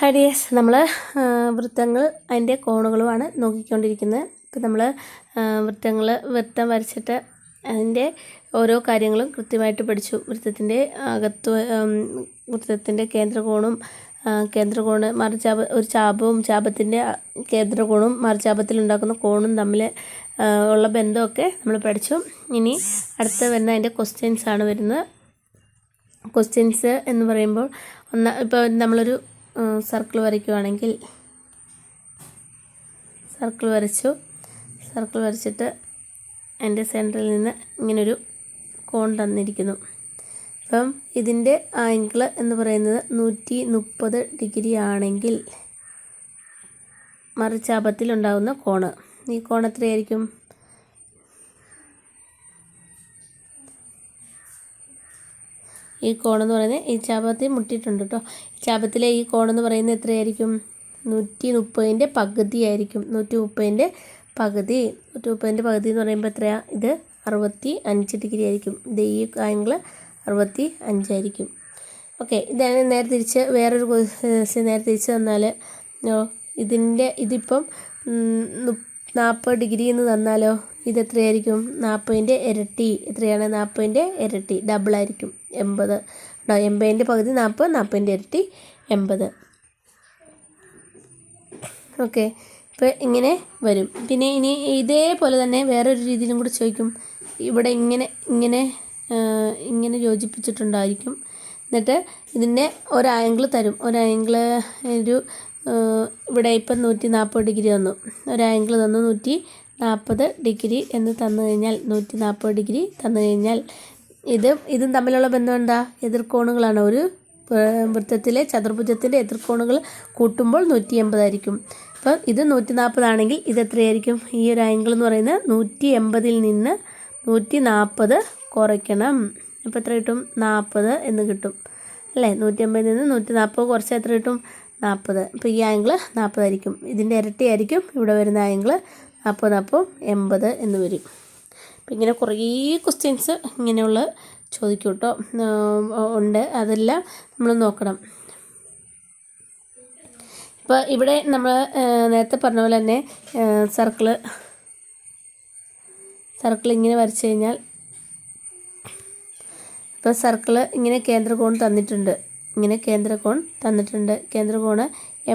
ഹരിയസ് നമ്മൾ വൃത്തങ്ങൾ അതിന്റെ കോണുകളുമാണ് നോക്കിക്കൊണ്ടിരിക്കുന്നത്. ഇപ്പം നമ്മൾ വൃത്തങ്ങൾ വൃത്തം വരച്ചിട്ട് അതിന്റെ ഓരോ കാര്യങ്ങളും കൃത്യമായിട്ട് പഠിച്ചു. വൃത്തത്തിന്റെ അകത്ത് വൃത്തത്തിന്റെ കേന്ദ്രകോണും കേന്ദ്രകോണ് മറിച്ചാപ ഒരു ചാപവും ചാപത്തിന്റെ കേന്ദ്രകോണും മറിച്ചാപത്തിൽ ഉണ്ടാക്കുന്ന കോണും തമ്മിൽ ഉള്ള ബന്ധമൊക്കെ നമ്മൾ പഠിച്ചു. ഇനി അടുത്ത് വരുന്ന അതിന്റെ ക്വസ്റ്റ്യൻസ് ആണ് വരുന്നത്. ക്വസ്റ്റ്യൻസ് എന്ന് പറയുമ്പോൾ ഒന്ന് ഇപ്പോൾ നമ്മളൊരു സർക്കിൾ വരയ്ക്കുവാണെങ്കിൽ സർക്കിൾ വരച്ചു. സർക്കിൾ വരച്ചിട്ട് അതിന്റെ സെന്ററിൽ നിന്ന് ഇങ്ങനൊരു കോൺ തന്നിരിക്കുന്നു. അപ്പം ഇതിന്റെ ആംഗിൾ എന്ന് പറയുന്നത് നൂറ്റി മുപ്പത് ഡിഗ്രി ആണെങ്കിൽ മറിച്ചാപത്തിലുണ്ടാകുന്ന കോണ്. ഈ കോൺ എത്രയായിരിക്കും? ഈ കോണെന്ന് പറയുന്നത് ഈ ചാപത്തിൽ മുട്ടിയിട്ടുണ്ട് കേട്ടോ ഈ ചാപത്തിലെ ഈ കോണെന്ന് പറയുന്നത് എത്രയായിരിക്കും? നൂറ്റി മുപ്പതിന്റെ പകുതി ആയിരിക്കും നൂറ്റി മുപ്പതിന്റെ പകുതി. നൂറ്റി മുപ്പതിന്റെ പകുതി എന്ന് പറയുമ്പോൾ എത്രയാണ് ഇത് അറുപത്തി അഞ്ച് ഡിഗ്രി ആയിരിക്കും. ഇത് ഈ ആംഗിൾ അറുപത്തി അഞ്ചായിരിക്കും ഓക്കെ ഇതാണ് നേരെ തിരിച്ച് വേറൊരു ക്വസ്റ്റ്യൻ നേരെ തിരിച്ച് തന്നാൽ ഇതിന്റെ ഇതിപ്പം നാൽപ്പത് ഡിഗ്രി എന്ന് തന്നാലോ ഇത് എത്രയായിരിക്കും? നാൽപ്പതിന്റെ ഇരട്ടി. എത്രയാണ്? നാൽപ്പതിന്റെ ഇരട്ടി. ഡബിളായിരിക്കും എൺപത്. കേട്ടോ എൺപതിന്റെ പകുതി നാൽപ്പത് നാൽപ്പതിന്റെ ഇരട്ടി എൺപത്. ഓക്കെ. ഇപ്പോൾ ഇങ്ങനെ വരും. പിന്നെ ഇനി ഇതേപോലെ തന്നെ വേറൊരു രീതിയിലും കൂടി ചോദിക്കും. ഇവിടെ ഇങ്ങനെ ഇങ്ങനെ ഇങ്ങനെ യോജിപ്പിച്ചിട്ടുണ്ടായിരിക്കും. എന്നിട്ട് ഇതിന്റെ ഒരു ആംഗിൾ തരും. ഒരു ആംഗിൾ ഒരു ഇവിടെ ഇപ്പം നൂറ്റി നാൽപ്പത് ഡിഗ്രി തന്നു ഒരു ആംഗിൾ തന്നു നൂറ്റി നാൽപ്പത് ഡിഗ്രി എന്ന് തന്നു കഴിഞ്ഞാൽ നൂറ്റി നാൽപ്പത് ഡിഗ്രി തന്നു കഴിഞ്ഞാൽ ഇത് ഇതും തമ്മിലുള്ള ബന്ധം എന്താ? എതിർക്കോണുകളാണ് ഒരു വൃത്തത്തിലെ ചതുർഭുജത്തിന്റെ എതിർക്കോണുകൾ കൂട്ടുമ്പോൾ നൂറ്റി എൺപതായിരിക്കും അപ്പോൾ ഇത് നൂറ്റി നാൽപ്പതാണെങ്കിൽ ഇത് എത്രയായിരിക്കും? ഈ ഒരു ആംഗിൾ എന്ന് പറയുന്നത് നൂറ്റി എൺപതിൽ നിന്ന് നൂറ്റി നാൽപ്പത് കുറയ്ക്കണം. അപ്പോൾ എത്ര കിട്ടും? നാൽപ്പത് എന്ന് കിട്ടും. അല്ലേ? നൂറ്റി അമ്പതിൽ നിന്ന് നൂറ്റി നാൽപ്പത് കുറച്ച് എത്ര കിട്ടും? നാൽപ്പത് അപ്പോൾ ഈ ആംഗിൾ നാൽപ്പതായിരിക്കും ഇതിന്റെ ഇരട്ടിയായിരിക്കും ഇവിടെ വരുന്ന ആംഗിൾ നാൽപ്പത് നാൽപ്പത് എൺപത് എന്ന് വരും. അപ്പം ഇങ്ങനെ കുറേ ക്വസ്റ്റ്യൻസ് ഇങ്ങനെയുള്ള ചോദിക്കും കേട്ടോ ഉണ്ട്. അതെല്ലാം നമ്മൾ നോക്കണം. ഇപ്പോൾ ഇവിടെ നമ്മൾ നേരത്തെ പറഞ്ഞ പോലെ തന്നെ സർക്കിൾ സർക്കിൾ ഇങ്ങനെ വരച്ചു കഴിഞ്ഞാൽ ഇപ്പോൾ സർക്കിൾ ഇങ്ങനെ കേന്ദ്രകോൺ തന്നിട്ടുണ്ട്. ഇങ്ങനെ കേന്ദ്രകോൺ തന്നിട്ടുണ്ട്. കേന്ദ്രകോണ്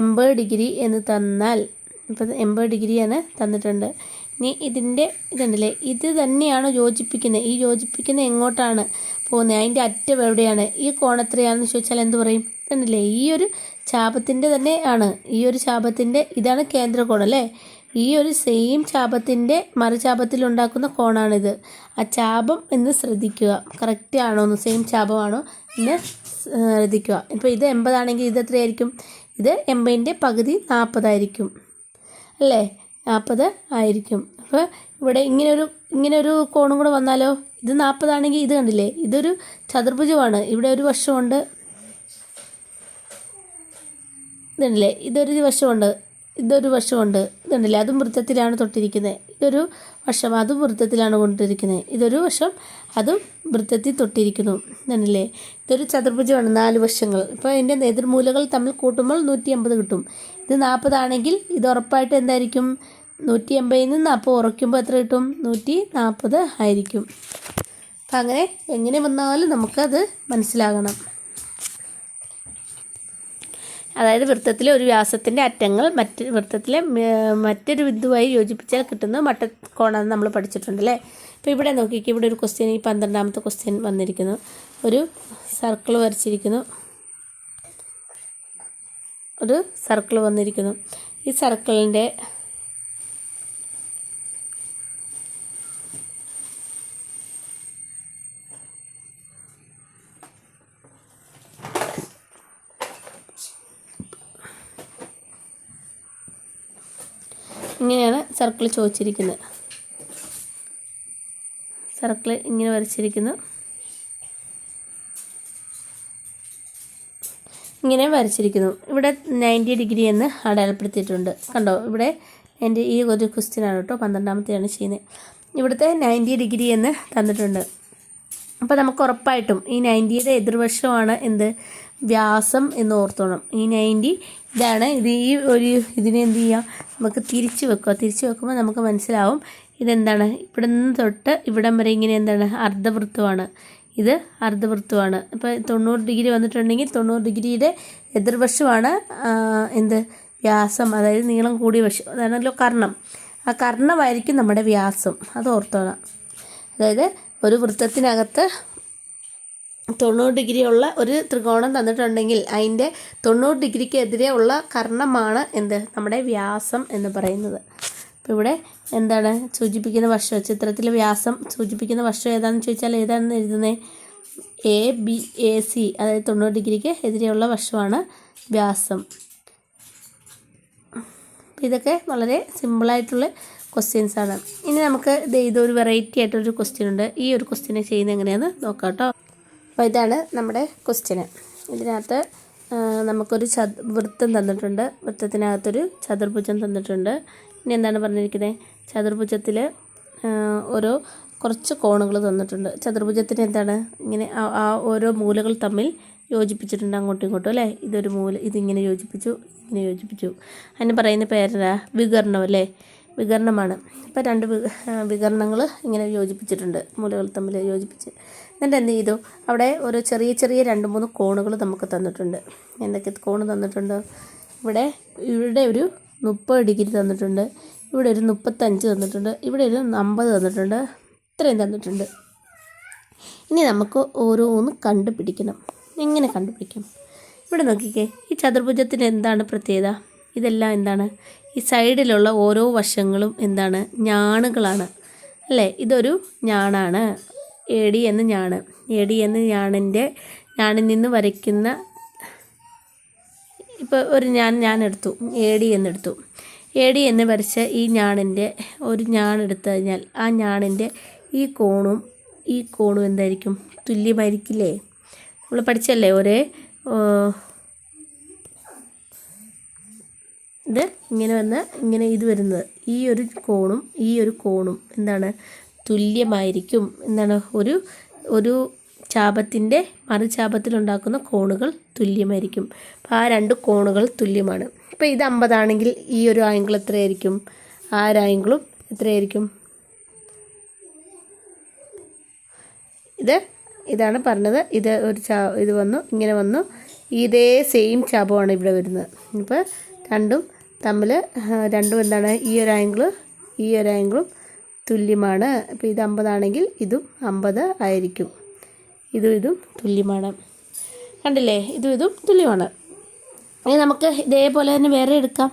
എൺപത് ഡിഗ്രി എന്ന് തന്നാൽ ഇപ്പോൾ എൺപത് ഡിഗ്രിയാണ് തന്നിട്ടുണ്ട്. ഇനി ഇതിന്റെ ഇതുണ്ടല്ലേ? ഇത് തന്നെയാണ് യോജിപ്പിക്കുന്നത് ഈ യോജിപ്പിക്കുന്ന എങ്ങോട്ടാണ് പോകുന്നത് അതിന്റെ അറ്റം എവിടെയാണ്? ഈ കോണത്രയാണെന്ന് ചോദിച്ചാൽ എന്ത് പറയും? ഇതുണ്ടല്ലേ? ഈ ഒരു ചാപത്തിന്റെ തന്നെ ആണ്. ഈ ഒരു ചാപത്തിന്റെ ഇതാണ് കേന്ദ്രകോൺ അല്ലേ? ഈ ഒരു സെയിം ചാപത്തിന്റെ മറുചാപത്തിൽ ഉണ്ടാക്കുന്ന കോണാണിത്. ആ ചാപം എന്ന് ശ്രദ്ധിക്കുക. കറക്റ്റ് ആണോ എന്ന്? സെയിം ചാപമാണോ എന്ന് ശ്രദ്ധിക്കുക. ഇപ്പോൾ ഇത് എൺപതാണെങ്കിൽ ഇത് എത്രയായിരിക്കും? ഇത് എൺപതിന്റെ പകുതി നാൽപ്പതായിരിക്കും. അല്ലേ? നാൽപ്പത് ആയിരിക്കും. അപ്പോൾ ഇവിടെ ഇങ്ങനൊരു ഇങ്ങനൊരു കോണും കൂടെ വന്നാലോ? ഇത് നാൽപ്പതാണെങ്കിൽ ഇത് കണ്ടില്ലേ? ഇതൊരു ചതുർഭുജമാണ്. ഇവിടെ ഒരു വശമുണ്ട്. ഇതുണ്ടല്ലേ ഇതൊരു വശമുണ്ട്. ഇതൊരു വശമുണ്ട്. ഇതുണ്ടല്ലേ അതും വൃത്തത്തിലാണ് തൊട്ടിരിക്കുന്നത് ഇതൊരു വശം അതും വൃത്തത്തിലാണ് കൊണ്ടിരിക്കുന്നത് ഇതൊരു വശം അതും വൃത്തത്തിൽ തൊട്ടിരിക്കുന്നു. ഇതുണ്ടല്ലേ ഇതൊരു ചതുർഭുജമാണ്. നാല് വശങ്ങൾ. ഇപ്പോൾ അതിന്റെ എതിർമൂലകൾ തമ്മിൽ കൂട്ടുമ്പോൾ നൂറ്റി എൺപത് കിട്ടും. ഇത് നാൽപ്പതാണെങ്കിൽ ഇത് ഉറപ്പായിട്ട് എന്തായിരിക്കും? നൂറ്റി എൺപതിൽ നിന്ന് നാൽപ്പത് ഉറയ്ക്കുമ്പോൾ എത്ര കിട്ടും? നൂറ്റി നാൽപ്പത് ആയിരിക്കും. അപ്പം അങ്ങനെ എങ്ങനെ വന്നാലും നമുക്കത് മനസ്സിലാകണം. അതായത് വൃത്തത്തിലെ ഒരു വ്യാസത്തിന്റെ അറ്റങ്ങൾ മറ്റ് വൃത്തത്തിലെ മറ്റൊരു ബിന്ദുവായി യോജിപ്പിച്ചാൽ കിട്ടുന്ന മട്ടക്കോണാന്ന് നമ്മൾ പഠിച്ചിട്ടുണ്ടല്ലേ? അപ്പോൾ ഇവിടെ നോക്കിക്ക് ഇവിടെ ഒരു ക്വസ്റ്റ്യൻ ഈ പന്ത്രണ്ടാമത്തെ ക്വസ്റ്റ്യൻ വന്നിരിക്കുന്നു. ഒരു സർക്കിൾ വരച്ചിരിക്കുന്നു. ഒരു സർക്കിൾ വന്നിരിക്കുന്നു. ഈ സർക്കിളിന്റെ ഇങ്ങനെയാണ് സർക്കിൾ ചോദിച്ചിരിക്കുന്നത്. സർക്കിൾ ഇങ്ങനെ വരച്ചിരിക്കുന്നു. ഇങ്ങനെ വരച്ചിരിക്കുന്നു. ഇവിടെ നയന്റി ഡിഗ്രി എന്ന് അടയാളപ്പെടുത്തിയിട്ടുണ്ട്. കണ്ടോ? ഇവിടെ എന്റെ ഈ ഒരു ക്വസ്റ്റ്യനാണ് കേട്ടോ. പന്ത്രണ്ടാമത്തെയാണ് ചെയ്യുന്നത്. ഇവിടുത്തെ നയന്റി ഡിഗ്രി എന്ന് തന്നിട്ടുണ്ട്. അപ്പോൾ നമുക്ക് ഉറപ്പായിട്ടും ഈ നയന്റിയുടെ എതിർവശമാണ് എന്ത്? വ്യാസം എന്ന് ഓർത്തോണം. ഈ നയന്റി ഇതാണ്. ഇത് ഈ ഒരു ഇതിനെ എന്ത് ചെയ്യാം നമുക്ക് തിരിച്ചു വെക്കുക. തിരിച്ചു വെക്കുമ്പോൾ നമുക്ക് മനസ്സിലാവും ഇതെന്താണ്? ഇവിടെ നിന്ന് തൊട്ട് ഇവിടം വരെ ഇങ്ങനെ എന്താണ്? അർദ്ധവൃത്തമാണ്. ഇത് അർദ്ധവൃത്തമാണ്. ഇപ്പം തൊണ്ണൂറ് ഡിഗ്രി വന്നിട്ടുണ്ടെങ്കിൽ തൊണ്ണൂറ് ഡിഗ്രിയുടെ എതിർവശമാണ് എന്ത് വ്യാസം അതായത് നീളം കൂടിയ വശം. അതാണല്ലോ കർണം. ആ കർണമായിരിക്കും നമ്മുടെ വ്യാസം. അത് ഓർത്തോണം. അതായത് ഒരു വൃത്തത്തിനകത്ത് തൊണ്ണൂറ് ഡിഗ്രി ഉള്ള ഒരു ത്രികോണം തന്നിട്ടുണ്ടെങ്കിൽ അതിന്റെ തൊണ്ണൂറ് ഡിഗ്രിക്ക് എതിരെ ഉള്ള കർണമാണ് എന്ത്? നമ്മുടെ വ്യാസം എന്ന് പറയുന്നത്. അപ്പോൾ ഇവിടെ എന്താണ് സൂചിപ്പിക്കുന്ന വർഷം ചിത്രത്തിലെ വ്യാസം സൂചിപ്പിക്കുന്ന വർഷം ഏതാണെന്ന് ചോദിച്ചാൽ ഏതാണെന്ന് എഴുതുന്നത് എ ബി എ സി അതായത് തൊണ്ണൂറ് ഡിഗ്രിക്ക് എതിരെയുള്ള വർഷമാണ് വ്യാസം. ഇതൊക്കെ വളരെ സിമ്പിളായിട്ടുള്ള ക്വസ്റ്റ്യൻസ് ആണ്. ഇനി നമുക്ക് ഇതൊരു വെറൈറ്റി ആയിട്ടൊരു ക്വസ്റ്റ്യൻ ഉണ്ട്. ഈ ഒരു ക്വസ്റ്റ്യനെ ചെയ്യുന്നത് എങ്ങനെയാണെന്ന് നോക്കാം കേട്ടോ അപ്പോൾ ഇതാണ് നമ്മുടെ ക്വസ്റ്റ്യന് ഇതിനകത്ത് നമുക്കൊരു ചത് വൃത്തം തന്നിട്ടുണ്ട്. വൃത്തത്തിനകത്തൊരു ചതുർഭുജം തന്നിട്ടുണ്ട്. ഇനി എന്താണ് പറഞ്ഞിരിക്കുന്നത് ചതുർഭുജത്തിൽ ഓരോ കുറച്ച് കോണുകൾ തന്നിട്ടുണ്ട്. ചതുർഭുജത്തിന് എന്താണ്? ഇങ്ങനെ ആ- ഓരോ മൂലകൾ തമ്മിൽ യോജിപ്പിച്ചിട്ടുണ്ട് അങ്ങോട്ടും ഇങ്ങോട്ടും അല്ലേ? ഇതൊരു മൂല ഇതിങ്ങനെ യോജിപ്പിച്ചു ഇങ്ങനെ യോജിപ്പിച്ചു. അതിന് പറയുന്ന പേരാ വികരണം അല്ലേ? വികരണമാണ് ഇപ്പോൾ രണ്ട് വികരണങ്ങൾ ഇങ്ങനെ യോജിപ്പിച്ചിട്ടുണ്ട് മൂലകൾ തമ്മിൽ യോജിപ്പിച്ച്. എന്നിട്ട് എന്ത് ചെയ്തു? അവിടെ ഒരു ചെറിയ ചെറിയ രണ്ട് മൂന്ന് കോണുകൾ നമുക്ക് തന്നിട്ടുണ്ട്. എന്തൊക്കെ കോണ് തന്നിട്ടുണ്ട്? ഇവിടെ ഇവിടെ ഒരു മുപ്പത് ഡിഗ്രി തന്നിട്ടുണ്ട്. ഇവിടെ ഒരു മുപ്പത്തഞ്ച് തന്നിട്ടുണ്ട്. ഇവിടെ ഒരു അമ്പത് തന്നിട്ടുണ്ട്. ഇത്രയും തന്നിട്ടുണ്ട്. ഇനി നമുക്ക് ഓരോന്ന് കണ്ടുപിടിക്കണം. എങ്ങനെ കണ്ടുപിടിക്കും ഇവിടെ നോക്കിക്കേ. ഈ ചതുർഭുജത്തിന് എന്താണ് പ്രത്യേകത? ഇതെല്ലാം എന്താണ്? ഈ സൈഡിലുള്ള ഓരോ വശങ്ങളും എന്താണ്? ഞാണുകളാണ്. അല്ലേ? ഇതൊരു ഞാണാണ്. എ ഡി എന്ന് ഞാണ്. എ ഡി എന്ന് ഞാണിന്റെ ഞാണിൽ നിന്ന് വരയ്ക്കുന്ന ഇപ്പോൾ ഒരു ഞാൻ ഞാൻ എടുത്തു. എ ഡി എന്നെടുത്തു എ ഡി എന്ന് വരച്ച ഈ ഞാണിന്റെ ഒരു ഞാൻ എടുത്തു കഴിഞ്ഞാൽ ആ ഞാണിന്റെ ഈ കോണും ഈ കോണും എന്തായിരിക്കും? തുല്യമായിരിക്കില്ലേ? നമ്മൾ പഠിച്ചല്ലേ ഒരേ ഇത് ഇങ്ങനെ വന്ന് ഇങ്ങനെ ഇത് വരുന്നത്. ഈ ഒരു കോണും ഈ ഒരു കോണും എന്താണ്? തുല്യമായിരിക്കും. എന്താണ്? ഒരു ഒരു ചാപത്തിന്റെ മറുചാപത്തിലുണ്ടാക്കുന്ന കോണുകൾ തുല്യമായിരിക്കും. അപ്പോൾ ആ രണ്ട് കോണുകൾ തുല്യമാണ്. ഇപ്പോൾ ഇത് അമ്പതാണെങ്കിൽ ഈ ഒരു ആംഗിൾ എത്രയായിരിക്കും? ആ ഒരു ആംഗിളും എത്രയായിരിക്കും? ഇത് ഇതാണ് പറഞ്ഞത്. ഇത് ഒരു ചാ ഇത് വന്നു ഇങ്ങനെ വന്നു. ഇതേ സെയിം ചാപമാണ് ഇവിടെ വരുന്നത്. ഇപ്പോൾ രണ്ടും തമ്മിൽ രണ്ടും എന്താണ്? ഈ ഒരു ആംഗിൾ ഈ ഒരു ആംഗിളും തുല്യമാണ്. അപ്പോൾ ഇത് അമ്പതാണെങ്കിൽ ഇതും അമ്പത് ആയിരിക്കും. ഇതും ഇതും തുല്യമാണ്. കണ്ടില്ലേ? ഇതും ഇതും തുല്യമാണ്. ഇനി നമുക്ക് ഇതേപോലെ തന്നെ വേറെ എടുക്കാം.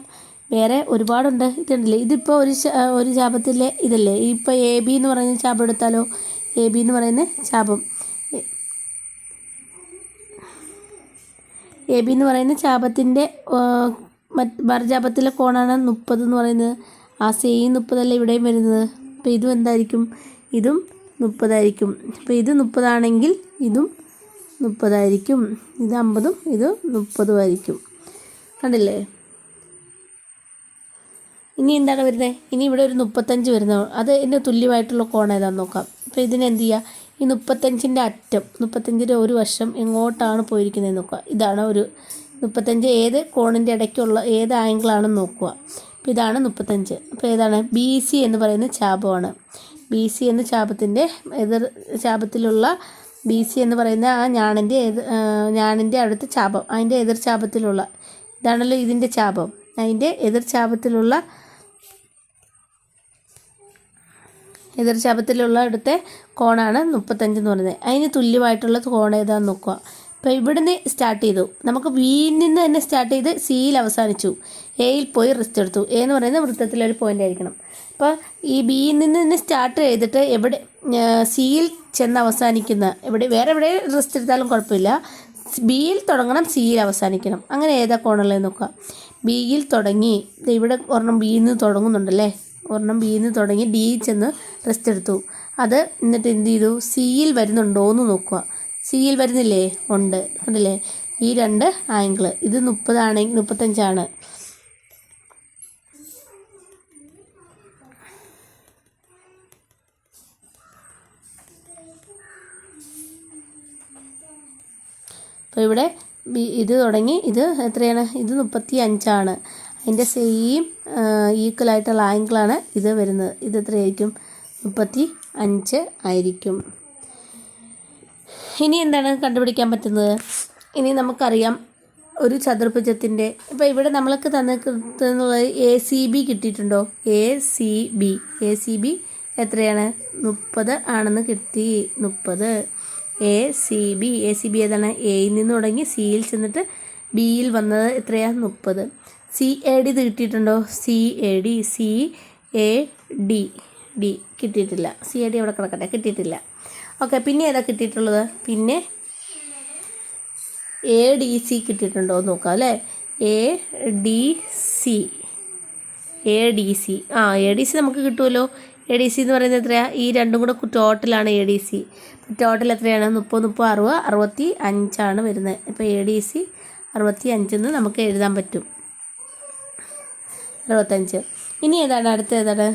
വേറെ ഒരുപാടുണ്ട്. ഇതുണ്ടല്ലേ? ഇതിപ്പോൾ ഒരു ഒരു ചാപത്തിലെ ഇതല്ലേ? ഇപ്പോൾ എ ബി എന്ന് പറയുന്ന ചാപം എടുത്താലോ? എ ബി എന്ന് പറയുന്ന ചാപം എ ബി എന്ന് പറയുന്ന ചാപത്തിന്റെ മറുചാപത്തിലെ കോണാണ് മുപ്പത് എന്ന് പറയുന്നത്. ആ സെയിം മുപ്പതല്ലേ ഇവിടെയും വരുന്നത്. അപ്പോൾ ഇതും എന്തായിരിക്കും? ഇതും മുപ്പതായിരിക്കും. അപ്പോൾ ഇത് മുപ്പതാണെങ്കിൽ ഇതും മുപ്പതായിരിക്കും. ഇത് അമ്പതും ഇത് മുപ്പതും ആയിരിക്കും കണ്ടില്ലേ? ഇനി എന്താണ് വരുന്നത് ഇനി ഇവിടെ ഒരു മുപ്പത്തഞ്ച് വരുന്നത് അത് ഇതിന്റെ തുല്യമായിട്ടുള്ള കോണ ഏതാണെന്ന് നോക്കാം. അപ്പോൾ ഇതിന് എന്ത് ചെയ്യുക ഈ മുപ്പത്തഞ്ചിന്റെ അറ്റം മുപ്പത്തഞ്ചിന്റെ ഒരു വശം എങ്ങോട്ടാണ് പോയിരിക്കുന്നത് നോക്കുക. ഇതാണ് ഒരു മുപ്പത്തഞ്ച് ഏത് കോണിന്റെ ഇടയ്ക്കുള്ള ഏത് ആംഗിളാണെന്ന് നോക്കുക. അപ്പോൾ ഇതാണ് മുപ്പത്തഞ്ച്. അപ്പോൾ ഏതാണ്? ബി സി എന്ന് പറയുന്ന ചാപമാണ്. ബി സി എന്ന ചാപത്തിന്റെ എതിർ ചാപത്തിലുള്ള ബി സി എന്ന് പറയുന്ന ആ ഞാണിന്റെ എതിർ ഞാണിന്റെ അടുത്ത ചാപം അതിന്റെ എതിർ ചാപത്തിലുള്ള ഇതാണല്ലോ ഇതിന്റെ ചാപം. അതിന്റെ എതിർ ചാപത്തിലുള്ള എതിർ ചാപത്തിലുള്ള അടുത്ത കോണാണ് മുപ്പത്തഞ്ച് എന്ന് പറയുന്നത്. അതിന് തുല്യമായിട്ടുള്ള കോൺ ഏതാന്ന് നോക്കുക. അപ്പോൾ ഇവിടുന്ന് സ്റ്റാർട്ട് ചെയ്തു. നമുക്ക് ബിയിൽ നിന്ന് തന്നെ സ്റ്റാർട്ട് ചെയ്ത് സിയിൽ അവസാനിച്ചു. എയിൽ പോയി റിസ്റ്റ് എടുത്തു. എ എന്ന് പറയുന്ന വൃത്തത്തിലൊരു പോയിന്റ് ആയിരിക്കണം. അപ്പോൾ ഈ ബിയിൽ നിന്ന് തന്നെ സ്റ്റാർട്ട് ചെയ്തിട്ട് എവിടെ സിയിൽ ചെന്ന് അവസാനിക്കുന്ന എവിടെ വേറെ എവിടെ റെസ്റ്റ് എടുത്താലും കുഴപ്പമില്ല. ബിയിൽ തുടങ്ങണം സിയിൽ അവസാനിക്കണം. അങ്ങനെ ഏതാ കോണുള്ളത് നോക്കുക ബിയിൽ തുടങ്ങി ഇവിടെ ഒരെണ്ണം ബിയിൽ നിന്ന് തുടങ്ങുന്നുണ്ടല്ലേ? ഒരെണ്ണം ബിയിൽ നിന്ന് തുടങ്ങി ഡിയിൽ ചെന്ന് റെസ്റ്റ് എടുത്തു. അത് എന്നിട്ട് എന്ത് ചെയ്തു? സിയിൽ വരുന്നുണ്ടോ എന്ന് നോക്കുക. സിയിൽ വരുന്നില്ലേ? ഉണ്ട്. കണ്ടില്ലേ? ഈ രണ്ട് ആംഗിൾ ഇത് മുപ്പതാണെങ്കിൽ മുപ്പത്തഞ്ചാണ്. അപ്പോൾ ഇവിടെ ഇത് തുടങ്ങി. ഇത് എത്രയാണ്? ഇത് മുപ്പത്തി അഞ്ചാണ് അതിന്റെ സെയിം ഈക്വലായിട്ടുള്ള ആംഗിളാണ് ഇത് വരുന്നത്. ഇത് എത്രയായിരിക്കും? മുപ്പത്തി അഞ്ച് ആയിരിക്കും. ഇനി എന്താണ് കണ്ടുപിടിക്കാൻ പറ്റുന്നത്? ഇനി നമുക്കറിയാം ഒരു ചതുർഭുജത്തിന്റെ ഇപ്പോൾ ഇവിടെ നമ്മൾക്ക് തന്നിട്ടുള്ളത് എ സി ബി കിട്ടിയിട്ടുണ്ടോ? A C B A C B എത്രയാണ്? മുപ്പത് ആണെന്ന് കിട്ടി. മുപ്പത്. A C B. A C B ഏതാണ്? എയിൽ നിന്ന് തുടങ്ങി സിയിൽ ചെന്നിട്ട് ബിയിൽ വന്നത് എത്രയാണ് മുപ്പത്. സി എ ഡി ഇത് കിട്ടിയിട്ടുണ്ടോ? C A D. C A D. D. കിട്ടിയിട്ടില്ല. സി എ ഡി അവിടെ കിടക്കട്ടെ. കിട്ടിയിട്ടില്ല. ഓക്കെ പിന്നെ ഏതാ കിട്ടിയിട്ടുള്ളത്? പിന്നെ എ ഡി സി കിട്ടിയിട്ടുണ്ടോ എന്ന് നോക്കാം അല്ലേ? A D C. A D C. ആ എ ഡി സി നമുക്ക് കിട്ടുമല്ലോ. എ ഡി സി എന്ന് പറയുന്നത് എത്രയാണ് ഈ രണ്ടും കൂടെ ടോട്ടലാണ് എ ഡി സി ടോട്ടൽ എത്രയാണ്? മുപ്പത് മുപ്പത് അറുപത് അറുപത്തി അഞ്ചാണ് വരുന്നത്. ഇപ്പോൾ എ ഡി സി അറുപത്തി അഞ്ചെന്ന് നമുക്ക് എഴുതാൻ പറ്റും. അറുപത്തഞ്ച് ഇനി ഏതാണ്? അടുത്ത ഏതാണ്?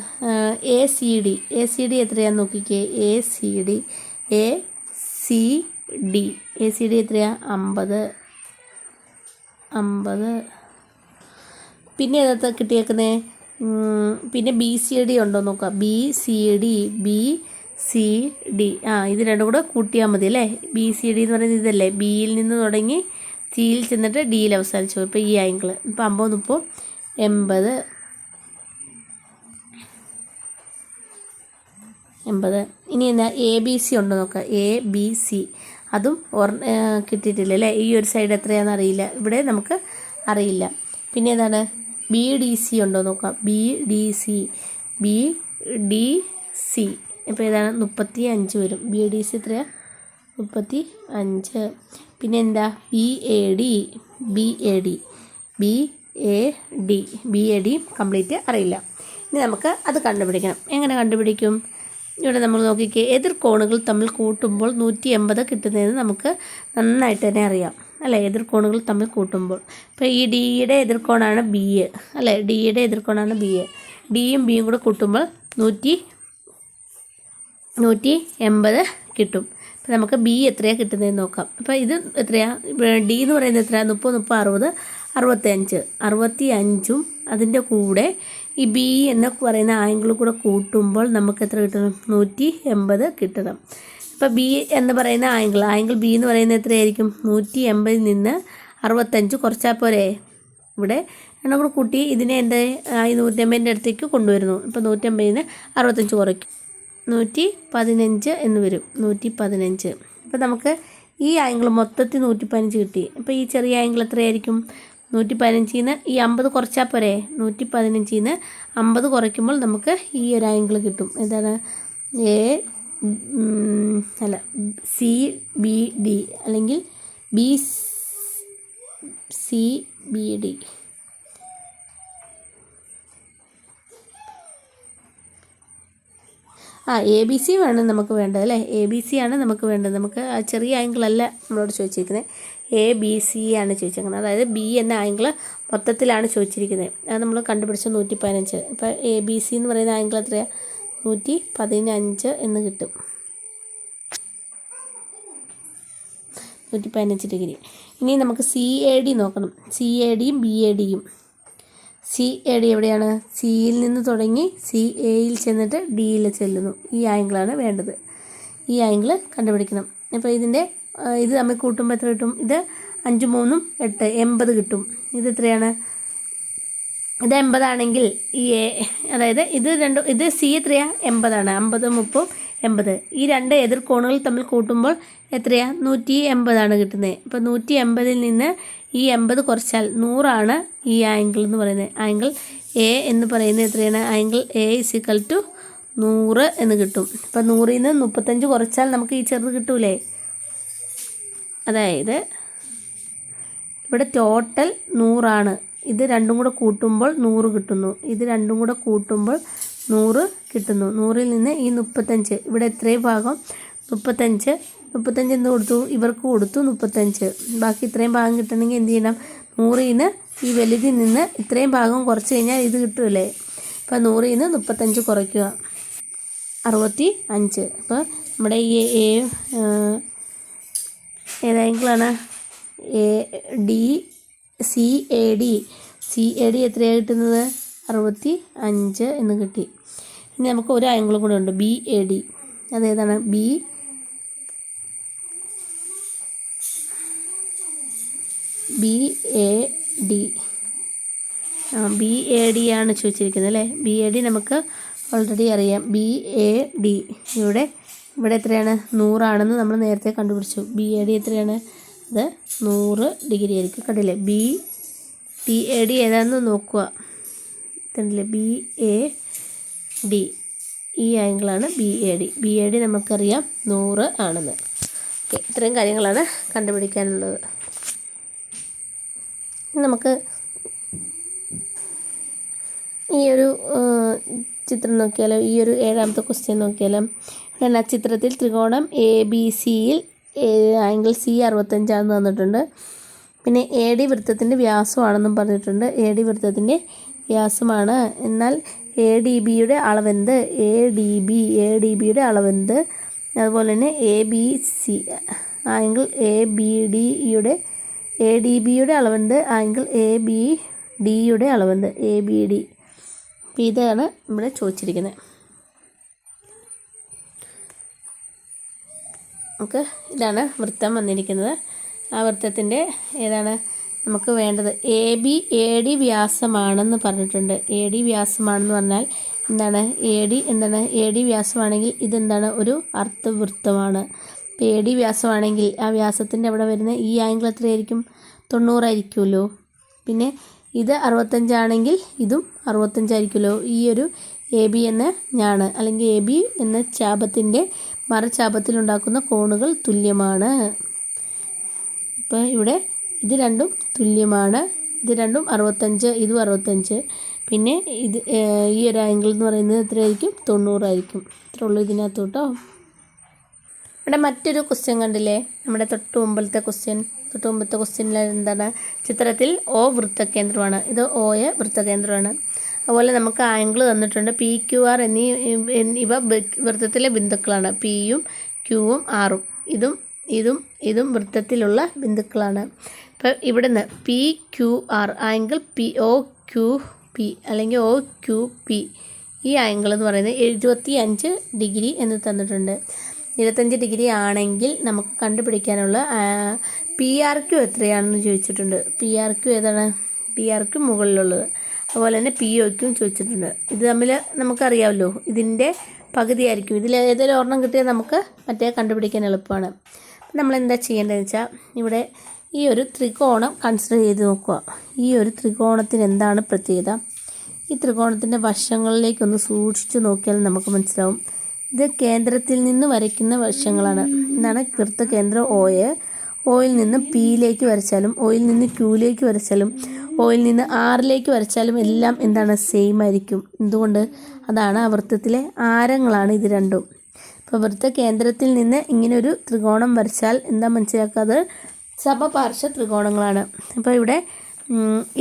A C D A C D എത്രയാണെന്ന് നോക്കിക്കേ. A C D A C D A C D എത്രയാണ് അമ്പത്. അമ്പത്. പിന്നെ ഏതാ കിട്ടിയേക്കുന്നേ? ഉം, പിന്നെ ബി സി ഡി ഉണ്ടോ നോക്കുക. B C D B C D ആ ഇത് രണ്ടും കൂടെ കൂട്ടിയാൽ മതി അല്ലേ? ബി സി ഡി എന്ന് പറയുന്നത് ഇതല്ലേ? ബിയിൽ നിന്ന് തുടങ്ങി സിയിൽ ചെന്നിട്ട് ഡിയിൽ അവസാനിച്ചു. ഇപ്പോൾ ഈ ആംഗിൾ ഇപ്പോൾ അമ്പത് മുപ്പത് എൺപത് എൺപത്. ഇനി എന്താ എ ബി സി ഉണ്ടോ നോക്കുക. എ ബി സി അതും ഓർ കിട്ടിയിട്ടില്ല അല്ലേ? ഈ ഒരു സൈഡ് എത്രയാണെന്ന് അറിയില്ല. ഇവിടെ നമുക്ക് അറിയില്ല. പിന്നെ ഏതാണ് ബി ഡി സി ഉണ്ടോ നോക്കാം. B D C B D C ഇപ്പോൾ ഏതാണ്? മുപ്പത്തി അഞ്ച് വരും. ബി ഡി സി എത്രയാണ് മുപ്പത്തി അഞ്ച് പിന്നെ എന്താ B A D B A D B A D B A D complete അറിയില്ല. ഇനി നമുക്ക് അത് കണ്ടുപിടിക്കണം. എങ്ങനെ കണ്ടുപിടിക്കും? ഇവിടെ നമ്മൾ നോക്കിക്കേ. എതിർ കോണുകൾ തമ്മിൽ കൂട്ടുമ്പോൾ നൂറ്റി എൺപത് കിട്ടുന്നതെന്ന് നമുക്ക് നന്നായിട്ട് തന്നെ അറിയാം. അല്ലേ എതിർ കോണുകൾ തമ്മിൽ കൂട്ടുമ്പോൾ. ഇപ്പോൾ ഈ ഡിയുടെ എതിർക്കോണാണ് ബി എ അല്ലേ ഡിയുടെ എതിർക്കോണാണ് ബി എ ഡിയും ബിയും കൂടെ കൂട്ടുമ്പോൾ നൂറ്റി നൂറ്റി എൺപത് കിട്ടും. അപ്പോൾ നമുക്ക് ബി എത്രയാണ് കിട്ടുന്നതെന്ന് നോക്കാം. അപ്പോൾ ഇത് എത്രയാണ് ഡി എന്ന് പറയുന്നത് എത്രയാണ് മുപ്പത് മുപ്പത് അറുപത് അറുപത്തഞ്ച്. അറുപത്തി അഞ്ചും അതിന്റെ കൂടെ ഈ ബി എന്ന് പറയുന്ന ആംഗിൾ കൂടെ കൂട്ടുമ്പോൾ നമുക്ക് എത്ര കിട്ടണം? നൂറ്റി എൺപത് കിട്ടണം. ഇപ്പോൾ ബി എന്ന് പറയുന്ന ആംഗിൾ ആംഗിൾ ബി എന്ന് പറയുന്നത് എത്രയായിരിക്കും? നൂറ്റി എൺപതിൽ നിന്ന് അറുപത്തഞ്ച് കുറച്ചാൽ പോരെ. ഇവിടെ കൂടെ കൂട്ടി ഇതിനെ എന്റെ ഈ നൂറ്റമ്പതിന്റെ അടുത്തേക്ക് കൊണ്ടുവരുന്നു. ഇപ്പോൾ നിന്ന് അറുപത്തഞ്ച് കുറയ്ക്കും. നൂറ്റി പതിനഞ്ച് എന്ന് വരും. നൂറ്റി പതിനഞ്ച് അപ്പോൾ നമുക്ക് ഈ ആംഗിൾ മൊത്തത്തിൽ നൂറ്റി പതിനഞ്ച് കിട്ടി. അപ്പോൾ ഈ ചെറിയ ആംഗിൾ എത്രയായിരിക്കും? നൂറ്റി പതിനഞ്ചിൽ നിന്ന് ഈ അമ്പത് കുറച്ചാൽ പോരെ. നൂറ്റി പതിനഞ്ചിൽ നിന്ന് അമ്പത് കുറയ്ക്കുമ്പോൾ നമുക്ക് ഈ ഒരു ആംഗിൾ കിട്ടും. എന്താണ്? എ അല്ല സി ബി ഡി അല്ലെങ്കിൽ ബി സി ബി ഡി ആ എ ബി സി വേണം നമുക്ക് വേണ്ടത് അല്ലേ? എ ബി സി ആണ് നമുക്ക് വേണ്ടത്. നമുക്ക് ചെറിയ ആംഗിൾ അല്ല നമ്മളോട് ചോദിച്ചിരിക്കുന്നത് എ ബി സി ആണ് ചോദിച്ചിരിക്കുന്നത് അതായത് ബി എന്ന ആംഗിൾ മൊത്തത്തിലാണ് ചോദിച്ചിരിക്കുന്നത് അത് നമ്മൾ കണ്ടുപിടിച്ച നൂറ്റി പതിനഞ്ച് ഇപ്പോൾ എ ബി സി എന്ന് പറയുന്ന ആംഗിൾ എത്രയാണ് നൂറ്റി പതിനഞ്ച് എന്ന് കിട്ടും. നൂറ്റി പതിനഞ്ച് ഡിഗ്രി. ഇനി നമുക്ക് സി എ ഡി നോക്കണം. സി എ ഡിയും ബി എ ഡിയും സി എ ഡി എവിടെയാണ്? സിയിൽ നിന്ന് തുടങ്ങി സി എയിൽ ചെന്നിട്ട് ഡിയിൽ ചെല്ലുന്നു. ഈ ആംഗിളാണ് വേണ്ടത്. ഈ ആംഗിൾ കണ്ടുപിടിക്കണം. അപ്പോൾ ഇതിന്റെ ഇത് നമ്മൾ കൂട്ടുമ്പോൾ എത്ര കിട്ടും? ഇത് അഞ്ച് മൂന്നും എട്ട് എൺപത് കിട്ടും. ഇത് എത്രയാണ്? ഇത് എൺപതാണെങ്കിൽ ഈ എ അതായത് ഇത് രണ്ട് ഇത് സി എത്രയാ? എൺപതാണ്. അമ്പത് മുപ്പും എൺപത്. ഈ രണ്ട് എതിർ കോണുകൾ തമ്മിൽ കൂട്ടുമ്പോൾ എത്രയാ? നൂറ്റി എൺപതാണ് കിട്ടുന്നത് അപ്പോൾ നൂറ്റി എൺപതിൽ നിന്ന് ഈ എൺപത് കുറച്ചാൽ നൂറാണ് ഈ ആംഗിൾ എന്ന് പറയുന്നത്. ആംഗിൾ എ എന്ന് പറയുന്നത് എത്രയാണ്? ആംഗിൾ എ ഇസിക്കൽ ടു നൂറ് എന്ന് കിട്ടും. അപ്പോൾ നൂറിൽ നിന്ന് മുപ്പത്തഞ്ച് കുറച്ചാൽ നമുക്ക് ഈ ചെറുത് കിട്ടൂലേ? അതായത് ഇവിടെ ടോട്ടൽ നൂറാണ്. ഇത് രണ്ടും കൂടെ കൂട്ടുമ്പോൾ നൂറ് കിട്ടുന്നു. ഇത് രണ്ടും കൂടെ കൂട്ടുമ്പോൾ നൂറ് കിട്ടുന്നു. നൂറിൽ നിന്ന് ഈ മുപ്പത്തഞ്ച്. ഇവിടെ എത്രയും ഭാഗം മുപ്പത്തഞ്ച്. മുപ്പത്തഞ്ച് എന്ത് കൊടുത്തു? ഇവർക്ക് കൊടുത്തു മുപ്പത്തഞ്ച്. ബാക്കി ഇത്രയും ഭാഗം കിട്ടണമെങ്കിൽ എന്ത് ചെയ്യണം? നൂറിൽ നിന്ന് ഈ വലുതിൽ നിന്ന് ഇത്രയും ഭാഗം കുറച്ച് കഴിഞ്ഞാൽ ഇത് കിട്ടുമല്ലേ? അപ്പോൾ നൂറിൽ നിന്ന് മുപ്പത്തഞ്ച് കുറയ്ക്കുക. അറുപത്തി അഞ്ച് അപ്പോൾ നമ്മുടെ ഈ എ ഏത് A D C A D C A D എത്രയാണ് കിട്ടുന്നത്? അറുപത്തി അഞ്ച് എന്ന് കിട്ടി. ഇനി നമുക്ക് ഒരു ആംഗിളും കൂടെ ഉണ്ട്. ബി എ ഡി അതേതാണ്? B B A D B A D ആണ് ചോദിച്ചിരിക്കുന്നത് അല്ലേ? ബി എ ഡി നമുക്ക് ഓൾറെഡി അറിയാം. ബി എ ഡി ഇവിടെ ഇവിടെ എത്രയാണ്? നൂറാണെന്ന് നമ്മൾ നേരത്തെ കണ്ടുപിടിച്ചു. ബി എ ഡി എത്രയാണ്? അത് നൂറ് ഡിഗ്രി ആയിരിക്കും. കണ്ടില്ലേ? ബി ടി എ ഡി ഏതാണെന്ന് നോക്കുക. കണ്ടില്ലേ? ബി എ ഡി ഈ ആംഗിളാണ് B A D B A D നമുക്കറിയാം നൂറ് ആണെന്ന്. ഓക്കെ ഇത്രയും കാര്യങ്ങളാണ് കണ്ടുപിടിക്കാനുള്ളത്. നമുക്ക് ഈ ഒരു ചിത്രം നോക്കിയാലോ? ഈ ഒരു ഏഴാമത്തെ ക്വസ്റ്റ്യൻ നോക്കിയാലോ? ഇവിടെ ആ ചിത്രത്തിൽ ത്രികോണം എ ബി സിയിൽ ആംഗിൾ സി അറുപത്തഞ്ചാണെന്ന് തന്നിട്ടുണ്ട് പിന്നെ എ ഡി വൃത്തത്തിന്റെ വ്യാസമാണെന്നും പറഞ്ഞിട്ടുണ്ട്. എ ഡി വൃത്തത്തിന്റെ വ്യാസമാണ്. എന്നാൽ എ ഡി ബിയുടെ അളവെന്ത്? A D B A D ബിയുടെ അളവെന്ത്? അതുപോലെ തന്നെ A B C angle A B ഡിയുടെ എ ഡി ബിയുടെ അളവെന്ത്? ആംഗിൾ എ ബി ഡിയുടെ അളവെന്ത്? A B D. ഇതാണ് ഇവിടെ ചോദിച്ചിരിക്കുന്നത്. നമുക്ക് ഇതാണ് വൃത്തം വന്നിരിക്കുന്നത്. ആ വൃത്തത്തിന്റെ ഏതാണ് നമുക്ക് വേണ്ടത്? എ ബി എ ഡി വ്യാസമാണെന്ന് പറഞ്ഞിട്ടുണ്ട്. എ ഡി വ്യാസമാണെന്ന് പറഞ്ഞാൽ എന്താണ്? എ ഡി എന്താണ്? എ ഡി വ്യാസമാണെങ്കിൽ ഇതെന്താണ്? ഒരു അർത്ഥവൃത്തമാണ്. ഇപ്പോൾ എ ഡി വ്യാസമാണെങ്കിൽ ആ വ്യാസത്തിന്റെ അവിടെ വരുന്ന ഈ ആംഗിൾ എത്രയായിരിക്കും? തൊണ്ണൂറായിരിക്കുമല്ലോ. പിന്നെ ഇത് അറുപത്തഞ്ചാണെങ്കിൽ ഇതും അറുപത്തഞ്ചായിരിക്കുമല്ലോ. ഈ ഒരു എ ബി എന്ന ഞാണ്. അല്ലെങ്കിൽ എ ബി എന്ന ചാപത്തിന്റെ മറചാപത്തിലുണ്ടാക്കുന്ന കോണുകൾ തുല്യമാണ്. ഇപ്പോൾ ഇവിടെ ഇത് രണ്ടും തുല്യമാണ്. ഇത് രണ്ടും അറുപത്തഞ്ച് ഇതും അറുപത്തഞ്ച്. പിന്നെ ഇത് ഈ ഒരു ആംഗിൾ എന്ന് പറയുന്നത് എത്രയായിരിക്കും? തൊണ്ണൂറായിരിക്കും. ഇത്ര ഉള്ളൂ ഇതിനകത്ത് കേട്ടോ ഇവിടെ മറ്റൊരു ക്വസ്റ്റ്യൻ കണ്ടില്ലേ? നമ്മുടെ തൊട്ട് മുമ്പിലത്തെ ക്വസ്റ്റ്യൻ. തൊട്ട് മുമ്പത്തെ ക്വസ്റ്റ്യനിൽ എന്താണ്? ചിത്രത്തിൽ ഓ വൃത്തകേന്ദ്രമാണ്. ഇത് ഓയെ വൃത്തകേന്ദ്രമാണ്. അതുപോലെ നമുക്ക് ആംഗിൾ തന്നിട്ടുണ്ട്. പി ക്യു ആർ എന്നീ ഇവ വൃത്തത്തിലെ ബിന്ദുക്കളാണ്. പിയും ക്യൂവും ആറും ഇതും ഇതും ഇതും വൃത്തത്തിലുള്ള ബിന്ദുക്കളാണ്. ഇപ്പോൾ നിന്ന് P Q R angle P O Q P അല്ലെങ്കിൽ ഒ ക്യു പി ഈ ആംഗിൾ എന്ന് പറയുന്നത് എഴുപത്തി അഞ്ച് ഡിഗ്രി എന്ന് തന്നിട്ടുണ്ട്. ഇരുപത്തഞ്ച് ഡിഗ്രി ആണെങ്കിൽ നമുക്ക് കണ്ടുപിടിക്കാനുള്ള പി ആർ ക്യു എത്രയാണെന്ന് ചോദിച്ചിട്ടുണ്ട്. പി ആർ ക്യു ഏതാണ്? പി ആർ ക്യു മുകളിലുള്ളത്. അതുപോലെ തന്നെ പി ഒക്കും ചോദിച്ചിട്ടുണ്ട്. ഇത് തമ്മിൽ നമുക്കറിയാമല്ലോ ഇതിന്റെ പകുതിയായിരിക്കും. ഇതിൽ ഏതെങ്കിലും ഒരെണ്ണം കിട്ടിയാൽ നമുക്ക് മറ്റേ കണ്ടുപിടിക്കാൻ എളുപ്പമാണ്. നമ്മൾ എന്താ ചെയ്യേണ്ടതെന്ന് വെച്ചാൽ ഇവിടെ ഈ ഒരു ത്രികോണം കൺസിഡർ ചെയ്ത് നോക്കുക. ഈ ഒരു ത്രികോണത്തിന് എന്താണ് പ്രത്യേകത? ഈ ത്രികോണത്തിന്റെ വശങ്ങളിലേക്കൊന്ന് സൂക്ഷിച്ചു നോക്കിയാൽ നമുക്ക് മനസ്സിലാവും. ഇത് കേന്ദ്രത്തിൽ നിന്ന് വരയ്ക്കുന്ന വശങ്ങളാണ്. എന്നാണ് കൃത്യ കേന്ദ്രം ഓയെ ഓയിൽ നിന്ന് പിയിലേക്ക് വരച്ചാലും ഓയിൽ നിന്ന് ക്യൂയിലേക്ക് വരച്ചാലും ഓയിൽ നിന്ന് ആറിലേക്ക് വരച്ചാലും എല്ലാം എന്താണ് സെയിം ആയിരിക്കും. എന്തുകൊണ്ട്? അതാണ് അവൃത്തത്തിലെ ആരങ്ങളാണ് ഇത് രണ്ടും. ഇപ്പോൾ വൃത്ത കേന്ദ്രത്തിൽ നിന്ന് ഇങ്ങനെ ഒരു ത്രികോണം വരച്ചാൽ എന്താ മനസ്സിലാക്കാതെ സമപാർശ്വ ത്രികോണങ്ങളാണ്. അപ്പോൾ ഇവിടെ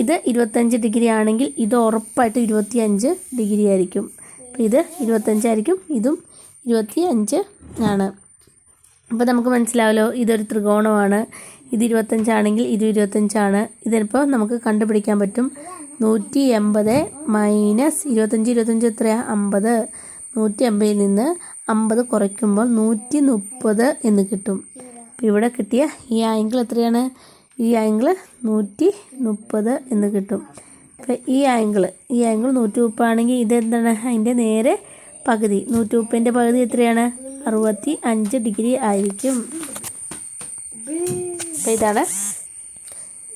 ഇത് ഇരുപത്തഞ്ച് ഡിഗ്രി ആണെങ്കിൽ ഇത് ഉറപ്പായിട്ട് ഇരുപത്തി അഞ്ച് ഡിഗ്രി ആയിരിക്കും. അപ്പോൾ ഇത് ഇരുപത്തഞ്ചായിരിക്കും ഇതും ഇരുപത്തി അഞ്ച് ആണ്. അപ്പോൾ നമുക്ക് മനസ്സിലാവല്ലോ ഇതൊരു ത്രികോണമാണ്. ഇത് ഇരുപത്തഞ്ചാണെങ്കിൽ ഇത് ഇരുപത്തഞ്ചാണ്. ഇതിപ്പോൾ നമുക്ക് കണ്ടുപിടിക്കാൻ പറ്റും. നൂറ്റി എൺപത് മൈനസ് ഇരുപത്തഞ്ച് ഇരുപത്തഞ്ച് എത്രയാണ് അമ്പത്. നൂറ്റി അമ്പതിൽ നിന്ന് അമ്പത് കുറയ്ക്കുമ്പോൾ നൂറ്റി മുപ്പത് എന്ന് കിട്ടും. അപ്പോൾ ഇവിടെ കിട്ടിയ ഈ ആംഗിൾ എത്രയാണ്? ഈ ആംഗിൾ നൂറ്റി മുപ്പത് എന്ന് കിട്ടും. അപ്പോൾ ഈ ആംഗിൾ ഈ ആംഗിൾ നൂറ്റി മുപ്പാണെങ്കിൽ ഇതെന്താണ്? അതിന്റെ നേരെ പകുതി. നൂറ്റി മുപ്പതിന്റെ പകുതി എത്രയാണ്? അറുപത്തി അഞ്ച് ഡിഗ്രി ആയിരിക്കും. അപ്പോൾ ഇതാണ്.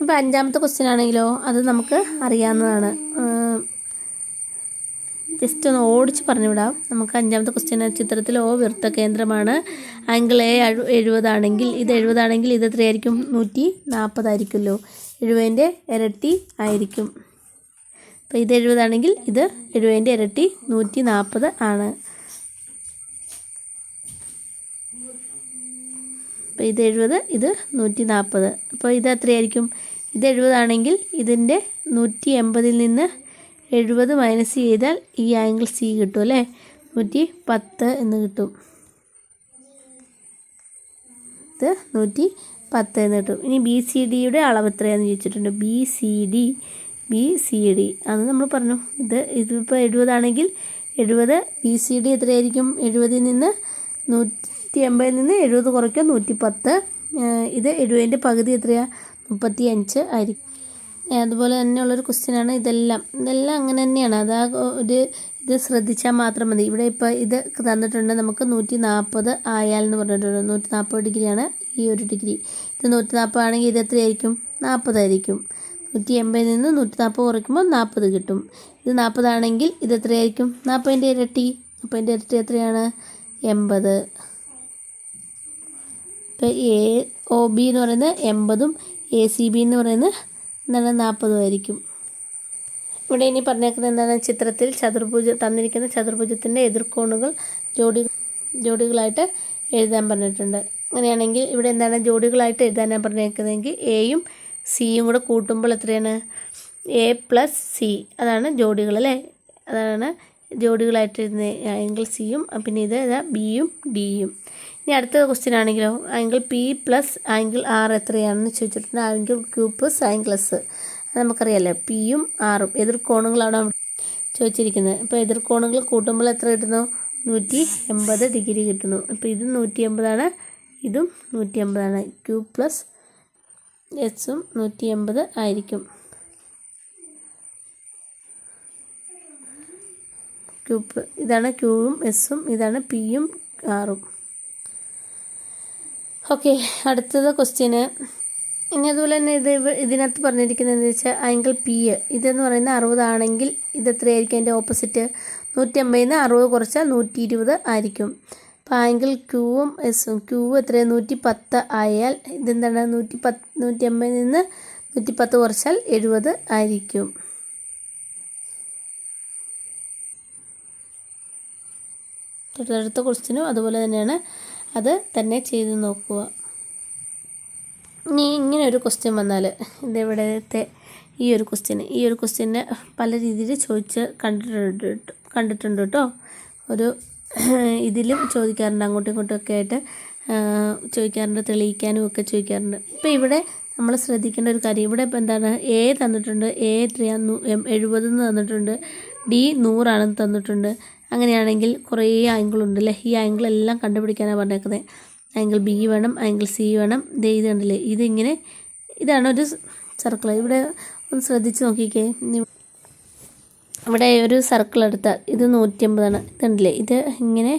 ഇപ്പോൾ അഞ്ചാമത്തെ ക്വസ്റ്റ്യൻ ആണെങ്കിലോ അത് നമുക്ക് അറിയാവുന്നതാണ്. ജസ്റ്റ് ഒന്ന് ഓടിച്ച് പറഞ്ഞു വിടാം നമുക്ക് അഞ്ചാമത്തെ ക്വസ്റ്റ്യൻ ചിത്രത്തിൽ ഓ വൃത്ത കേന്ദ്രമാണ്. ആംഗിൾ എ എഴു എഴുപതാണെങ്കിൽ ഇത് എഴുപതാണെങ്കിൽ ഇത് എത്രയായിരിക്കും? നൂറ്റി നാൽപ്പതായിരിക്കുമല്ലോ എഴുപതിന്റെ ഇരട്ടി ആയിരിക്കും. അപ്പോൾ ഇത് എഴുപതാണെങ്കിൽ ഇത് എഴുപതിന്റെ ഇരട്ടി നൂറ്റി നാൽപ്പത് ആണ്. അപ്പോൾ ഇത് എഴുപത് ഇത് നൂറ്റി നാൽപ്പത് അപ്പോൾ ഇത് എത്രയായിരിക്കും? ഇത് എഴുപതാണെങ്കിൽ ഇതിന്റെ നൂറ്റി എൺപതിൽ നിന്ന് എഴുപത് മൈനസ് ചെയ്താൽ ഈ ആംഗിൾ സി കിട്ടും അല്ലേ? നൂറ്റി പത്ത് എന്ന് കിട്ടും. ഇത് നൂറ്റി പത്ത് എന്ന് കിട്ടും. ഇനി ബി സി ഡിയുടെ അളവ് എത്രയാണെന്ന് ചോദിച്ചിട്ടുണ്ട്? B C D B C D. അത് നമ്മൾ പറഞ്ഞു. ഇത് ഇതിപ്പോൾ എഴുപതാണെങ്കിൽ എഴുപത് ബി സി ഡി എത്രയായിരിക്കും? എഴുപതിൽ നിന്ന് നൂറ്റി എൺപതിൽ നിന്ന് എഴുപത് കുറയ്ക്കുക നൂറ്റി പത്ത് ഇത് എഴുപതിന്റെ പകുതി എത്രയാണ് മുപ്പത്തി അഞ്ച് ആയിരിക്കും അതുപോലെ തന്നെയുള്ളൊരു ക്വസ്റ്റ്യനാണ് ഇതെല്ലാം. ഇതെല്ലാം അങ്ങനെ തന്നെയാണ്. അത് ഒരു ഇത് ശ്രദ്ധിച്ചാൽ മാത്രം മതി. ഇവിടെ ഇപ്പോൾ ഇത് തന്നിട്ടുണ്ട്. നമുക്ക് നൂറ്റി നാൽപ്പത് ആയാൽ എന്ന് പറഞ്ഞിട്ടുണ്ട്. നൂറ്റി നാൽപ്പത് ഡിഗ്രിയാണ് ഈ ഒരു ഡിഗ്രി. ഇത് നൂറ്റി നാൽപ്പത് ആണെങ്കിൽ ഇത് എത്രയായിരിക്കും? നാൽപ്പതായിരിക്കും നൂറ്റി എൺപതിൽ നിന്ന് നൂറ്റി നാൽപ്പത് കുറയ്ക്കുമ്പോൾ നാൽപ്പത് കിട്ടും. ഇത് നാൽപ്പതാണെങ്കിൽ ഇത് എത്രയായിരിക്കും? നാൽപ്പതിന്റെ ഇരട്ടി. അപ്പോൾ അതിന്റെ ഇരട്ടി എത്രയാണ്? എൺപത്. ഇപ്പോൾ എ ഒ ബി എന്ന് പറയുന്നത് എൺപതും എ സി ബി എന്ന് പറയുന്നത് എന്താണ് നാൽപ്പതും ആയിരിക്കും. ഇവിടെ ഇനി പറഞ്ഞേക്കുന്നത് എന്താണ്? ചിത്രത്തിൽ ചതുർഭുജ തന്നിരിക്കുന്ന ചതുർഭുജത്തിന്റെ എതിർക്കോണുകൾ ജോഡി ജോഡികളായിട്ട് എഴുതാൻ പറഞ്ഞിട്ടുണ്ട്. അങ്ങനെയാണെങ്കിൽ ഇവിടെ എന്താണ് ജോഡികളായിട്ട് എഴുതാനാണ് പറഞ്ഞേക്കുന്നതെങ്കിൽ എയും സിയും കൂടെ കൂട്ടുമ്പോൾ എത്രയാണ്? A plus C. അതാണ് ജോഡികൾ അല്ലേ? അതാണ് ജോഡികളായിട്ട് എഴുതുന്നത്. എങ്കിൽ സിയും പിന്നെ ഇത് ബിയും ഡിയും ഇനി അടുത്ത ക്വസ്റ്റ്യൻ ആണെങ്കിലോ? Angle P plus angle R എത്രയാണെന്ന് ചോദിച്ചിട്ടുണ്ട്. Angle Q plus angle S നമുക്കറിയാമല്ലോ പിയും ആറും എതിർക്കോണുകളാണ് അവിടെ ചോദിച്ചിരിക്കുന്നത്. ഇപ്പോൾ എതിർക്കോണുകൾ കൂട്ടുമ്പോൾ എത്ര കിട്ടുന്നു? നൂറ്റി എൺപത് ഡിഗ്രി കിട്ടുന്നു. ഇപ്പോൾ ഇതും നൂറ്റി എൺപതാണ് ഇതും നൂറ്റി എൺപതാണ് ക്യൂ പ്ലസ് എസും നൂറ്റി എൺപത് ആയിരിക്കും. ക്യൂ ഇതാണ് ക്യൂവും എസും ഇതാണ് പിയും ആറും ഓക്കെ അടുത്തത് ക്വസ്റ്റ്യന് ഇനി അതുപോലെ തന്നെ ഇത് ഇതിനകത്ത് പറഞ്ഞിരിക്കുന്നത് എന്താ വെച്ചാൽ ആംഗിൾ പി ഇതെന്ന് പറയുന്നത് അറുപതാണെങ്കിൽ ഇത് എത്രയായിരിക്കും? അതിന്റെ ഓപ്പോസിറ്റ് നൂറ്റി അമ്പതിൽ നിന്ന് അറുപത് കുറച്ചാൽ നൂറ്റി ഇരുപത് ആയിരിക്കും അപ്പോൾ ആംഗിൾ ക്യൂവും എസും ക്യൂ എത്രയാണ് നൂറ്റി പത്ത് ആയാൽ ഇതെന്താണ്? നൂറ്റി പത്ത് നൂറ്റി അമ്പതിൽ നിന്ന് നൂറ്റി പത്ത് കുറച്ചാൽ എഴുപത് ആയിരിക്കും. തൊട്ടടുത്ത ക്വസ്റ്റ്യനും അതുപോലെ തന്നെയാണ്. അത് തന്നെ ചെയ്ത് നോക്കുക. ഇനി ഇങ്ങനെ ഒരു ക്വസ്റ്റ്യൻ വന്നാൽ ഇതെവിടത്തെ ഈ ഒരു ക്വസ്റ്റ്യൻ ഈ ഒരു ക്വസ്റ്റ്യന് പല രീതിയിൽ ചോദിച്ച് കണ്ടിട്ടുണ്ട് ട്ടോ- കണ്ടിട്ടുണ്ട് കേട്ടോ. ഒരു ഇതിലും ചോദിക്കാറുണ്ട് അങ്ങോട്ടും ഇങ്ങോട്ടും ഒക്കെ ആയിട്ട് ചോദിക്കാറുണ്ട് തെളിയിക്കാനും ഒക്കെ ചോദിക്കാറുണ്ട്. ഇപ്പോൾ ഇവിടെ നമ്മൾ ശ്രദ്ധിക്കേണ്ട ഒരു കാര്യം ഇവിടെ ഇപ്പോൾ എന്താണ് എ തന്നിട്ടുണ്ട് എ എത്രയാണ് എഴുപതെന്ന് തന്നിട്ടുണ്ട് ഡി നൂറാണെന്ന് തന്നിട്ടുണ്ട്. അങ്ങനെയാണെങ്കിൽ കുറേ ആംഗിളുണ്ട് അല്ലേ ഈ ആംഗിൾ എല്ലാം കണ്ടുപിടിക്കാനാണ് പറഞ്ഞേക്കുന്നത് ആംഗിൾ ബി വേണം ആംഗിൾ സി വേണം. ദേ ഇത് കണ്ടില്ലേ? ഇതിങ്ങനെ ഇതാണ് ഒരു സർക്കിൾ ഇവിടെ ഒന്ന് ശ്രദ്ധിച്ച് നോക്കിക്കേ. ഇവിടെ ഒരു സർക്കിൾ എടുത്താൽ ഇത് നൂറ്റി അമ്പതാണ് ഇതുണ്ടല്ലേ ഇത് ഇങ്ങനെ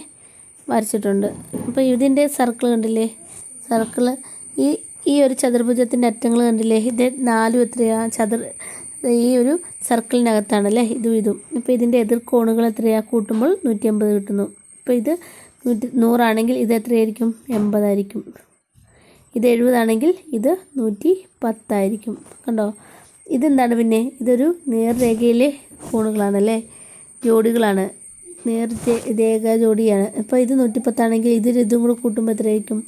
വരച്ചിട്ടുണ്ട്. അപ്പോൾ ഇതിന്റെ സർക്കിൾ കണ്ടില്ലേ? സർക്കിൾ ഈ ഈ ഒരു ചതുർഭുജത്തിന്റെ അറ്റങ്ങൾ കണ്ടില്ലേ? ഇത് നാലും എത്രയാണ് ചതുർ ഈ ഒരു സർക്കിളിനകത്താണല്ലേ? ഇതും ഇതും. ഇപ്പോൾ ഇതിന്റെ എതിർക്കോണുകൾ എത്രയാണ് കൂട്ടുമ്പോൾ നൂറ്റി അമ്പത് കിട്ടുന്നു. ഇപ്പോൾ ഇത് നൂറ്റി നൂറാണെങ്കിൽ ഇത് എത്രയായിരിക്കും? എൺപതായിരിക്കും. ഇത് എഴുപതാണെങ്കിൽ ഇത് നൂറ്റി പത്തായിരിക്കും കണ്ടോ? ഇതെന്താണ് പിന്നെ? ഇതൊരു നേർരേഖയിലെ കോണുകളാണല്ലേ? ജോഡികളാണ്. നേർ രേഖ ജോഡിയാണ്. അപ്പോൾ ഇത് നൂറ്റി പത്താണെങ്കിൽ ഇത് ഇതും കൂടെ കൂട്ടുമ്പോൾ എത്രയായിരിക്കും?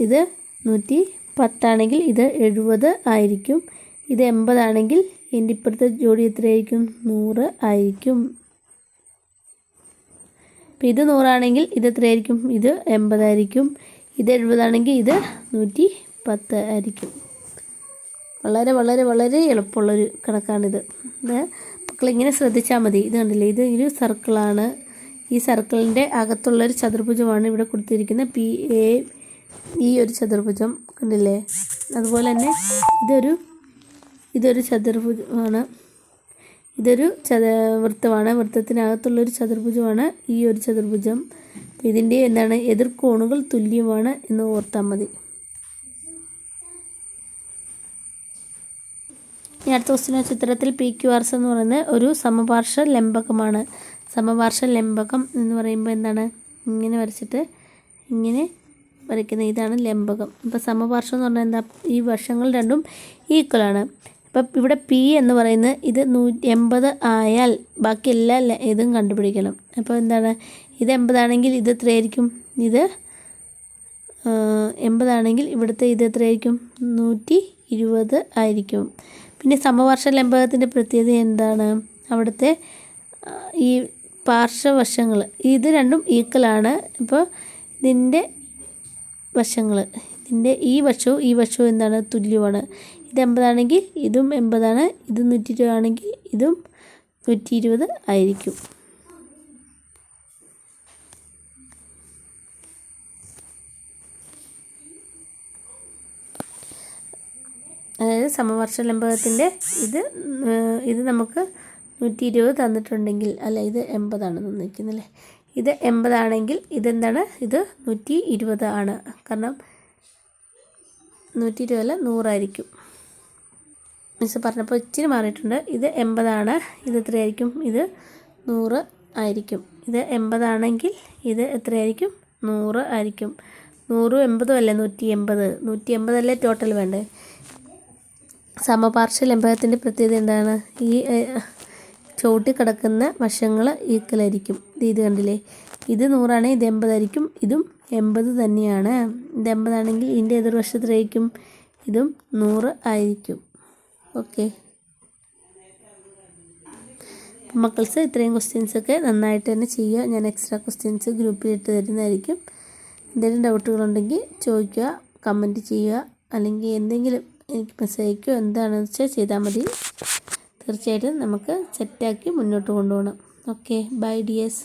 ഇത് നൂറ്റി പത്താണെങ്കിൽ ഇത് എഴുപത് ആയിരിക്കും. ഇത് എൺപതാണെങ്കിൽ ഇതിന്റെ ഇപ്പുറത്തെ ജോഡി എത്രയായിരിക്കും? നൂറ് ആയിരിക്കും. ഇത് നൂറാണെങ്കിൽ ഇത് എത്രയായിരിക്കും? ഇത് എൺപതായിരിക്കും. ഇത് എഴുപതാണെങ്കിൽ ഇത് നൂറ്റി പത്ത് ആയിരിക്കും. വളരെ വളരെ വളരെ എളുപ്പമുള്ളൊരു കണക്കാണിത്. മക്കളിങ്ങനെ ശ്രദ്ധിച്ചാൽ മതി. ഇത് കണ്ടില്ലേ? ഇത് ഒരു സർക്കിളാണ്. ഈ സർക്കിളിന്റെ അകത്തുള്ളൊരു ചതുർഭുജമാണ് ഇവിടെ കൊടുത്തിരിക്കുന്നത്. പി എ ഈ ഒരു ചതുർഭുജം കണ്ടില്ലേ? അതുപോലെ തന്നെ ഇതൊരു ഇതൊരു ചതുർഭുജമാണ്. ഇതൊരു ചത വൃത്തമാണ്. വൃത്തത്തിനകത്തുള്ളൊരു ചതുർഭുജമാണ് ഈ ഒരു ചതുർഭുജം. ഇതിന്റെ എന്താണ്? എതിർക്കോണുകൾ തുല്യമാണ് എന്ന് ഓർത്താൽ മതി. ഇനി അടുത്ത ക്വസ്റ്റിന് ചിത്രത്തിൽ പി ക്യു ആർസ് എന്ന് പറയുന്നത് ഒരു സമപാർശ്വ ലംബകമാണ്. സമപാർശ്വ ലംബകം എന്ന് പറയുമ്പോൾ എന്താണ്? ഇങ്ങനെ വരച്ചിട്ട് ഇങ്ങനെ വരയ്ക്കുന്നത് ഇതാണ് ലംബകം. അപ്പോൾ സമപാർശ്വം എന്ന് പറഞ്ഞാൽ എന്താ? ഈ വശങ്ങൾ രണ്ടും ഈക്വലാണ് അപ്പം ഇവിടെ പി എന്ന് പറയുന്നത് ഇത് നൂറ്റി എൺപത് ആയാൽ ബാക്കി എല്ലാ ഇതും കണ്ടുപിടിക്കണം. അപ്പോൾ എന്താണ്? ഇത് എൺപതാണെങ്കിൽ ഇത് എത്രയായിരിക്കും? ഇത് എൺപതാണെങ്കിൽ ഇവിടുത്തെ ഇത് എത്രയായിരിക്കും? നൂറ്റി ഇരുപത് ആയിരിക്കും. പിന്നെ സമവർഷ ലംബകത്തിന്റെ പ്രത്യേകത എന്താണ്? അവിടുത്തെ ഈ പാർശ്വവശങ്ങൾ. ഇത് രണ്ടും ഈക്വലാണ് ഇപ്പോൾ ഇതിന്റെ വശങ്ങൾ. ഇതിന്റെ ഈ വശവും ഈ വശവും എന്താണ്? തുല്യമാണ്. ഇത് എൺപതാണെങ്കിൽ ഇതും എൺപതാണ് ഇത് നൂറ്റി ഇരുപത് ആണെങ്കിൽ ഇതും നൂറ്റി ഇരുപത് ആയിരിക്കും. അതായത് സമവർഷ ലംബകത്തിന്റെ ഇത് ഇത് നമുക്ക് നൂറ്റി ഇരുപത് തന്നിട്ടുണ്ടെങ്കിൽ അല്ല ഇത് എൺപതാണ് തന്നിരിക്കുന്നല്ലേ? ഇത് എൺപതാണെങ്കിൽ ഇതെന്താണ്? ഇത് നൂറ്റി ഇരുപത് ആണ് കാരണം നൂറ്റി ഇരുപതല്ല നൂറായിരിക്കും. മിസ് പറഞ്ഞപ്പോൾ ഇച്ചിരി മാറിയിട്ടുണ്ട്. ഇത് എൺപതാണ്. ഇത് എത്രയായിരിക്കും? ഇത് നൂറ് ആയിരിക്കും. ഇത് എൺപതാണെങ്കിൽ ഇത് എത്രയായിരിക്കും? നൂറ് ആയിരിക്കും. നൂറും എൺപതും അല്ലേ? നൂറ്റി എൺപത് നൂറ്റി എൺപതല്ലേ ടോട്ടൽ വേണ്ടേ? സമപാർശ്വ ലംബകത്തിന്റെ പ്രത്യേകത എന്താണ്? ഈ ചവിട്ടി കിടക്കുന്ന വശങ്ങൾ ഈക്വലായിരിക്കും ഇത് കണ്ടില്ലേ? ഇത് നൂറാണെങ്കിൽ ഇത് എൺപതായിരിക്കും. ഇതും എൺപത് തന്നെയാണ്. ഇത് എൺപതാണെങ്കിൽ ഇതിന്റെ എതിർവശത്തിലായിരിക്കും ഇതും നൂറ് ആയിരിക്കും. ഓക്കെ. മക്കൾസ് ഇത്രയും ക്വസ്റ്റ്യൻസൊക്കെ നന്നായിട്ട് തന്നെ ചെയ്യുക ഞാൻ എക്സ്ട്രാ ക്വസ്റ്റ്യൻസ് ഗ്രൂപ്പിൽ ഇട്ട് തരുന്നതായിരിക്കും. എന്തെങ്കിലും ഡൗട്ടുകളുണ്ടെങ്കിൽ ചോദിക്കുക കമന്റ് ചെയ്യുക അല്ലെങ്കിൽ എന്തെങ്കിലും എനിക്ക് മെസ്സേജ് അയക്കുകയോ എന്താണെന്ന് വെച്ചാൽ ചെയ്താൽ മതി. തീർച്ചയായിട്ടും നമുക്ക് സെറ്റാക്കി മുന്നോട്ട് കൊണ്ടുപോകണം. ഓക്കെ. By dears